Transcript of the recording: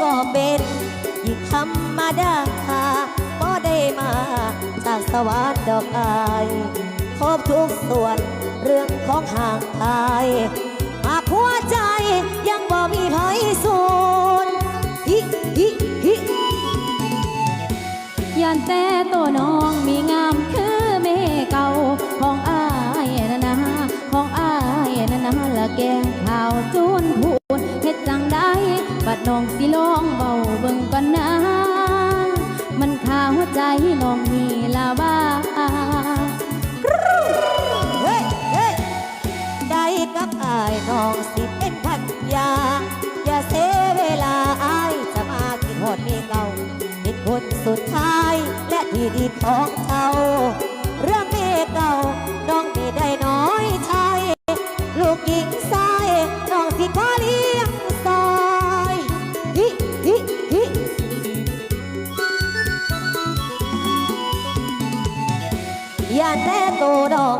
ก็เป็นยิ่งธรรมดาบ่ได้มาจากสวรรค์ดอกอายครบทุกส่วนเรื่องของห่างกายมาหัวใจยังบ่มีไผสูนฮิฮิฮิยันแต่ตัวน้องมีงามคือเมเก่าของอายนะนะของอายนะนะละแกงข่าวจูนพู น้องสิลองเบาเบิ่งก่อนนะ มันข่าวใจน้องมีละบ้าเฮ้ยเฮ้ยได้กับอายน้องสิเป็นพันยา อย่าเสียเวลาอายจะมากินหอดเมีเก่าเป็นคนสุดท้ายและที่ดีของเจ้าเรื่อง อย่าแต่โตดอก